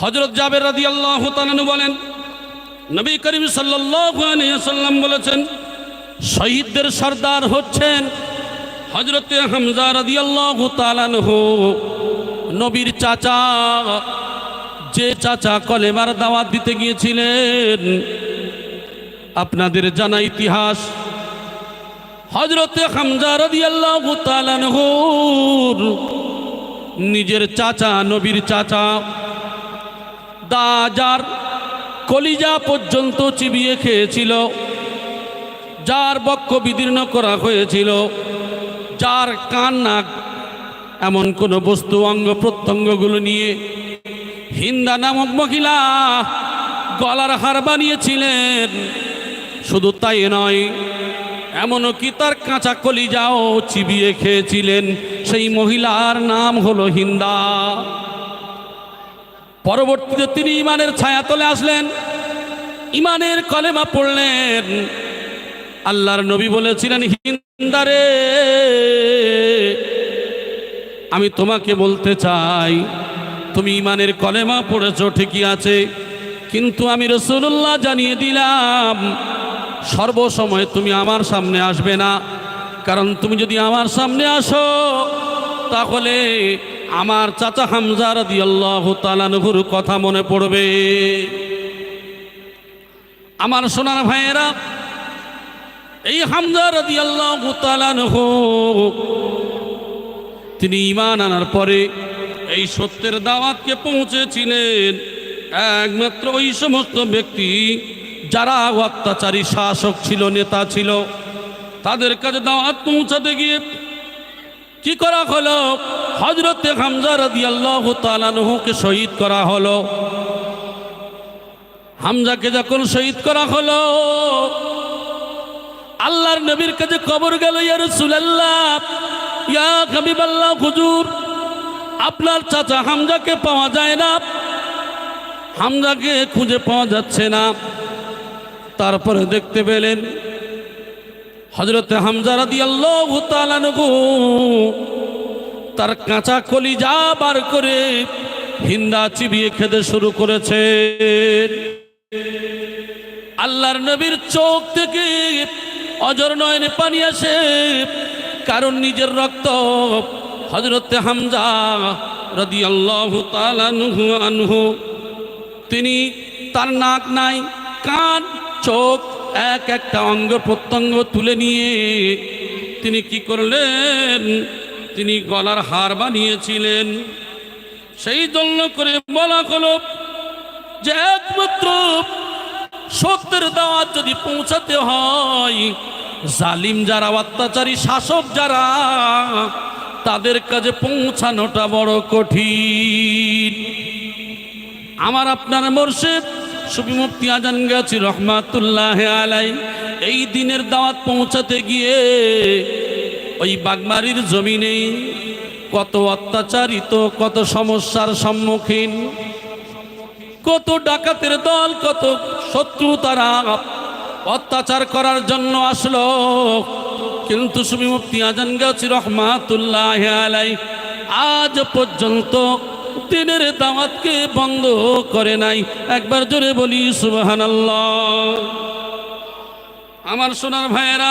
হজরত জাবের রাদি আল্লাহ বলেন, নবী করিম সাল্লাম বলেছেন, শহীদদের সর্দার হচ্ছেন হজরতে হামজা রাদি আল্লাহ নবীর চাচা, যে চাচা কলেমার দাওয়াত দিতে গিয়েছিলেন, আপনাদের জানা ইতিহাস হজরতে হামজা রাদি আল্লাহ নিজের চাচা, নবীর চাচা দা যার কলিজা পর্যন্ত চিবিয়ে খেয়েছিল। যার বক্ষ বিদীর্ণ করা হয়েছিল, যার কান নাক এমন কোনো বস্তু, অঙ্গ প্রত্যঙ্গগুলো নিয়ে হিন্দা নামক মহিলা গলার হার বানিয়েছিলেন। শুধু তাই নয়, এমনও কি তার কাঁচা কলিজাও চিবিয়ে খেয়েছিলেন? সেই মহিলার নাম হলো হিন্দা। পরবর্তীতে তিনি ইমানের ছায়াতলে আসলেন। ইমানের কলেমা পড়লেন। আল্লাহর নবী বলেছিলেন, হিন্দারে, আমি তোমাকে বলতে চাই, তুমি ইমানের কলেমা পড়েছ, ঠিকই আছে, কিন্তু আমি রসুল্লাহ জানিয়ে দিলাম, সর্বসময় তুমি আমার সামনে আসবে না। কারণ তুমি যদি আমার সামনে আসো, তাহলে আমার চাচা হামজা রাদি তালানহুর কথা মনে পড়বে। আমার সোনার ভাইয়েরা, এই হামজা রাদি তালানহু তিনি ইমান আনার পরে এই সত্যের দাওয়াতকে পৌঁছেছিলেন একমাত্র ওই সমস্ত ব্যক্তি যারা অত্যাচারী শাসক ছিল, নেতা ছিল। তাদের কাছে দাওয়াত পৌঁছাতে গিয়ে কি করা হলো? হজরতে হামজা রাদি আল্লাহ তালানহুকে শহীদ করা হলো। হামজাকে যখন শহীদ করা হলো, আল্লাহর নবীর কাছে কবর গেল, ইয়া ইয়া হাবিবাল্লাহ, হুজুর, আপনার চাচা হামজাকে পাওয়া যায় না। হামজাকে খুঁজে পাওয়া যাচ্ছে না। তারপরে দেখতে পেলেন হজরতে হামজা রাদি আল্লাহ তালানহু তার কাঁচা কলি যা বার করে হিন্দা চিবিয়ে খেতে শুরু করেছে। আল্লাহর নবীর চোখ থেকে অজর নয়নে পানি আসে, কারণ নিজের রক্ত হজরতে হামজা রদি আল্লাহ আনহু। তিনি তার নাক নাই, কান, চোখ এক একটা অঙ্গ প্রত্যঙ্গ তুলে নিয়ে তিনি কি করলেন? তিনি গলার হার বানিয়েছিলেন। সেই জন্য করে বলা হলো যে একমাত্র সত্যের দাওয়াত যদি পৌঁছাতে হয়, জালিম যারা, অত্যাচারী শাসক যারা, তাদের কাছে পৌঁছানোটা বড় কঠিন। আমার আপনার মোর্শেদ সুফি মুফতি আজান গাছি রহমাতুল্লাহ আলাই এই দিনের দাওয়াত পৌঁছাতে গিয়ে ওই বাগমারির জমিনে কত অত্যাচারিত, কত সমস্যার সম্মুখীন, কত ডাকাতের দল, কত শত্রু তারা অত্যাচার করার জন্য আসলো। কিন্তু সুমি মুফতি আজান গাছি রহমাতুল্লাহ আলাই আজ পর্যন্ত দিনের দাওয়াতকে বন্ধ করে নাই। একবার জোরে বলি সুবাহান আমার সোনার ভাইয়েরা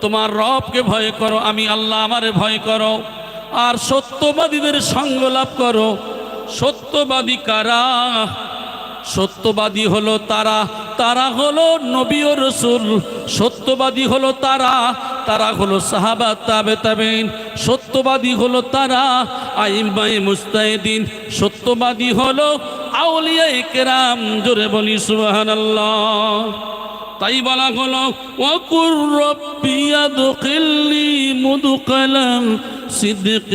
তোমার রবকে ভয় করো, আমি আল্লাহ আমারে ভয় করো। আর সত্যবাদীদের সঙ্গ লাভ করো। সত্যবাদী কারা? সত্যবাদী হলো তারা। তারা হলো নবী ও রসুল। সত্যবাদী হলো তারা। তারা হলো সাহাবা, তাবে তাবেন সত্যবাদী হলো তারা। আইমাই মুস্তাহিদিন সত্যবাদী হলো আউলিয়া কেরাম জোরে বলি সুবাহান তাই বলা হলো ওকুর রব্বিয়া দখিল্লি মুদুকালাম صدق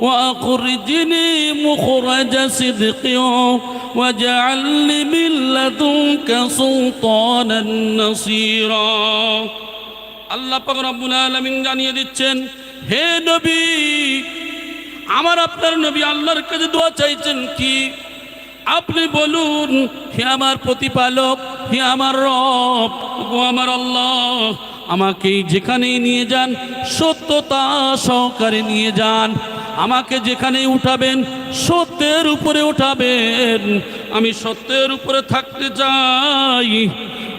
وأخرجني مخرج صدق واجعل لي من لدنك سلطانا نصيرا আল্লাহ পাক রব্বুল আলামিন জানিয়ে দিচ্ছেন হে নবী আমার আপনার নবী আল্লাহর কাছে দোয়া চাইছেন কি আপনি বলুন, হে আমার প্রতিপালক, হে আমার রব ও আমার আল্লাহ, আমাকে যেখানেই নিয়ে যান, সত্যতা সহকারে নিয়ে যান। আমাকে যেখানে উঠাবেন, সত্যের উপরে উঠাবেন। আমি সত্যের উপরে থাকতে চাই।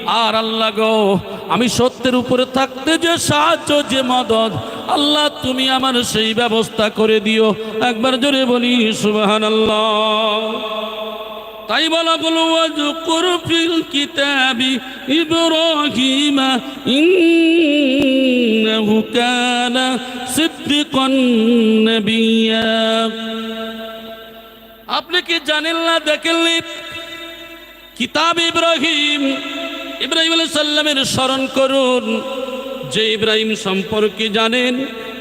আর আল্লাহ গো, আমি সত্যের উপরে থাকতে যে সাহায্য, যে মদত আল্লাহ তুমি আমার সেই ব্যবস্থা করে দিও। একবার জোরে বলি সুবাহান আল্লাহ তাই বলা হলো ওয়াজকুর ফিল কিতাবি ইব্রাহিম ইন্নাহু কানা সিদ্দিকান নাবিয়্যা আপনি কি জানেন না দেখেননি কিতাব ইব্রাহিম ইব্রাহিম আলাইহিস সাল্লামের স্মরণ করুন। যে ইব্রাহিম সম্পর্কে জানেন,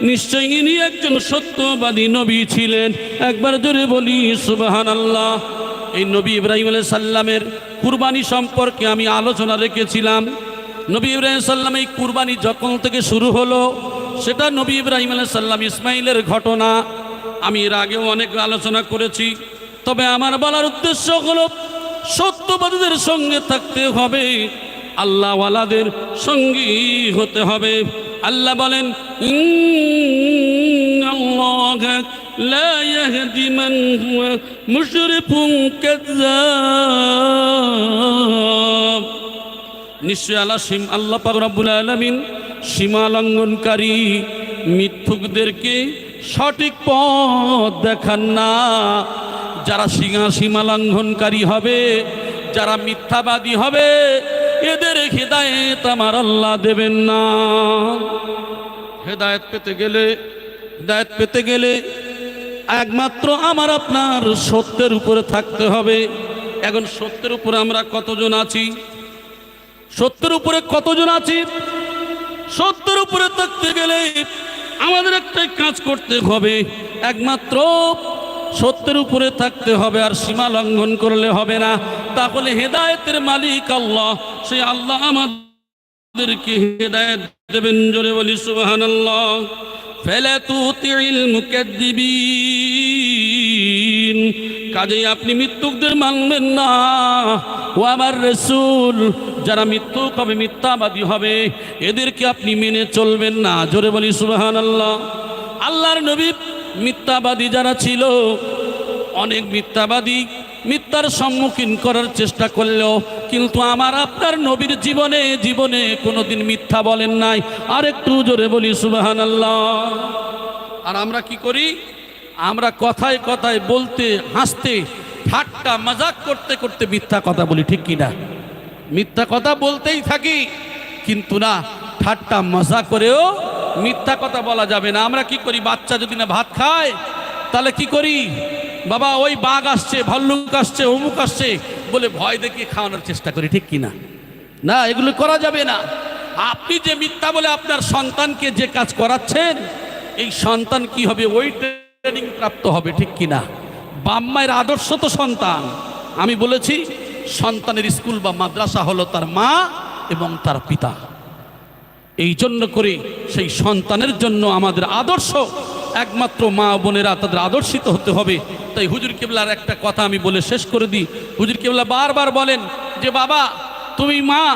নিশ্চয়ই ইনি একজন সত্যবাদী নবী ছিলেন। একবার জোরে বলি সুবাহান আল্লাহ এই নবী ইব্রাহিম আলাইহিস সাল্লামের কুরবানি সম্পর্কে আমি আলোচনা রেখেছিলাম। নবী ইব্রাহিম সাল্লাম এই কুরবানি যখন থেকে শুরু হলো, সেটা নবী ইব্রাহিম আলাইহিস সাল্লাম ইসমাইলের ঘটনা। আমি এর আগেও অনেক আলোচনা করেছি। তবে আমার বলার উদ্দেশ্য হলো, সত্যবাদীদের সঙ্গে থাকতে হবে, আল্লাহওয়ালাদের সঙ্গী হতে হবে। আল্লাহ বলেন লা ইয়াহদি মান হুয়া মুশরিকুন কাযযাব নিশ্চয় আল্লাহ সিম, আল্লাহ পাক রব্বুল আলামিন সীমা লঙ্ঘনকারী মিথ্যুকদেরকে সঠিক পথ দেখান না। যারা সীমা সীমা লঙ্ঘনকারী হবে, যারা মিথ্যাবাদী হবে, এদের হেদায়েত আমার আল্লাহ দেবেন না। হেদায়েত পেতে গেলে, হেদায়েত পেতে গেলে একমাত্র আমার আপনার সত্যের উপরে থাকতে হবে। এখন সত্যের উপরে আমরা কতজন আছি? সত্যের উপরে কতজন আছি? সত্যের উপরে থাকতে গেলে আমাদের একটাই কাজ করতে হবে। একমাত্র সত্যের উপরে থাকতে হবে আর সীমা লঙ্ঘন করলে হবে না। তাহলে হেদায়েতের মালিক আল্লাহ। সেই আল্লাহ আমাদেরকে হেদায়েত দেবেন জোরে বলি সুবাহান আল্লাহ ফেলে তুতিল মুকাদ্দিবিন। কাজেই আপনি মৃত্যুকদের মানবেন না। ও আমার রসুল, যারা মৃত্যুক হবে মিথ্যাবাদী হবে, এদেরকে আপনি মেনে চলবেন না। জোরে বলি সুবাহান আল্লাহ আল্লাহর নবী মিথ্যাবাদী যারা ছিল, অনেক মিথ্যাবাদী। মিথ্যার সম্মুখীন করার চেষ্টা করলেও কিন্তু আমার আপনার নবীর জীবনে জীবনে কোনোদিন মিথ্যা বলেন নাই। আর একটু জোরে বলি সুবাহান আল্লাহ আর আমরা কি করি? আমরা কথায় কথায় বলতে, হাসতে, ঠাট্টা, মজাক করতে করতে মিথ্যা কথা বলি, ঠিক কি না মিথ্যা কথা বলতেই থাকি, কিন্তু না, ঠাট্টা মজা করেও মিথ্যা কথা বলা যাবে না। আমরা কি করি? বাচ্চা যদি না ভাত খায়, তাহলে কি করি? বাবা, ওই বাঘ আসছে, ভাল্লুক আসছে, অমুক আসছে, বলে ভয় দেখিয়ে খাওয়ানোর চেষ্টা করি, ঠিক কিনা? না, এগুলো করা যাবে না। আপনি যে মিথ্যা বলে আপনার সন্তানকে যে কাজ করাচ্ছেন, এই সন্তান কি হবে? ওই ট্রেনিং প্রাপ্ত হবে, ঠিক কিনা? বাম্মায়ের আদর্শ তো সন্তান। আমি বলেছি, সন্তানের স্কুল বা মাদ্রাসা হলো তার মা এবং তার পিতা। এই জন্য করে সেই সন্তানের জন্য আমাদের আদর্শ একমাত্র মা বোনেরা তাদের আদর্শিত হতে হবে। তাই হুজুর কেবলার একটা কথা আমি বলে শেষ করে দিই। হুজুর কেবলা বারবার বলেন যে, বাবা, তুমি মা,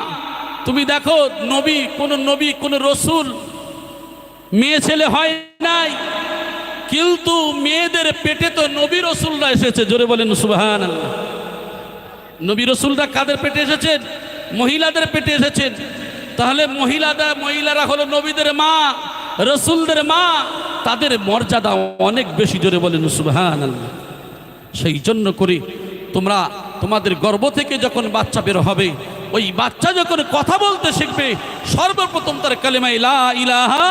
তুমি দেখো, নবী, কোন নবী, কোন রসুল মেয়ে ছেলে হয় নাই। কিন্তু মেয়েদের পেটে তো নবী রসুলরা এসেছে। জোরে বলেন সুবাহান নবী রসুলরা কাদের পেটে এসেছেন? মহিলাদের পেটে এসেছেন। তাহলে মহিলারা মহিলারা হলো নবীদের মা, রসুলদের মা। তাদের মর্যাদা অনেক বেশি জোরে বলেন সুবহান সেই জন্য করি তোমরা তোমাদের গর্ব থেকে যখন বাচ্চা বের হবে, ওই বাচ্চা যখন কথা বলতে শিখবে, সর্বপ্রথম তার কালেমা ইলা ইলাহা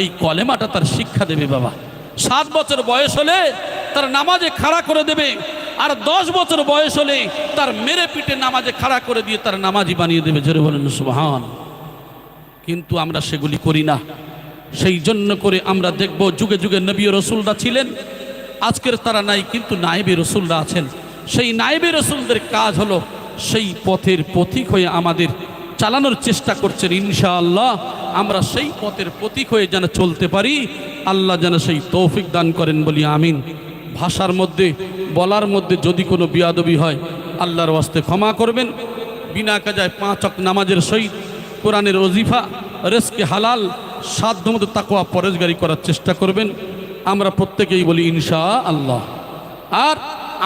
এই কলেমাটা তার শিক্ষা দেবে বাবা। সাত বছর বয়স হলে তার নামাজে খাড়া করে দেবে, আর দশ বছর বয়স হলে তার মেরে পিঠে নামাজে খাড়া করে দিয়ে তার নামাজি বানিয়ে দেবে, জোরে বলেন সুবহান কিন্তু আমরা সেগুলি করি না। সেই জন্য করে আমরা দেখব যুগে যুগে নবী রসুলরা ছিলেন, আজকের তারা নাই, কিন্তু নায়েবে রসুলরা আছেন। সেই নায়েবে রসুলদের কাজ হলো সেই পথের পথিক হয়ে আমাদের চালানোর চেষ্টা করছেন, ইনশাআল্লাহ। আমরা সেই পথের পথিক হয়ে যেন চলতে পারি। আল্লাহ যেন সেই তৌফিক দান করেন বলি আমিন। ভাষার মধ্যে, বলার মধ্যে যদি কোনো বিয়াদবি হয়, আল্লাহর ওয়াস্তে ক্ষমা করবেন। বিনা কাজায় পাঁচক নামাজের সহিত কোরআনের ওজিফা রেসকে হালাল, সাধ্যমতো তাকোয়া পরেশগারি করার চেষ্টা করবেন। আমরা প্রত্যেকেই বলি ইনশা আল্লাহ আর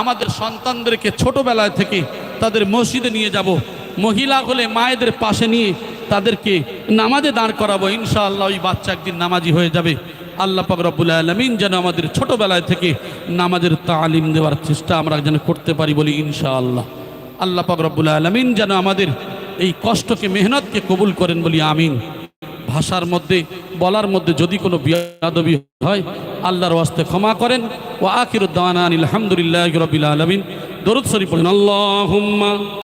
আমাদের সন্তানদেরকে ছোটবেলায় থেকে তাদের মসজিদে নিয়ে যাব, মহিলা হলে মায়েদের পাশে নিয়ে তাদেরকে নামাজে দাঁড় করাবো, ইনশাআল্লাহ ওই বাচ্চা একদিন নামাজি হয়ে যাবে। আল্লাহ পাক রব্বুল আলমিন যেন আমাদের ছোটবেলায় থেকে নামাজের তালিম দেওয়ার চেষ্টা আমরা যেন করতে পারি বলি ইনশাআল্লাহ। আল্লাহ পাক রব্বুল আলমিন যেন আমাদের এই কষ্টকে, মেহনতকে কবুল করেন বলি আমিন। ভাষার মধ্যে, বলার মধ্যে যদি কোনো বিয়াদবি হয়, আল্লাহর ওয়াস্তে ক্ষমা করেন। ও আখিরুদ্দান আলহামদুলিল্লাহ রবিল আলমিন। দরুদ শরীফ আল্লাহ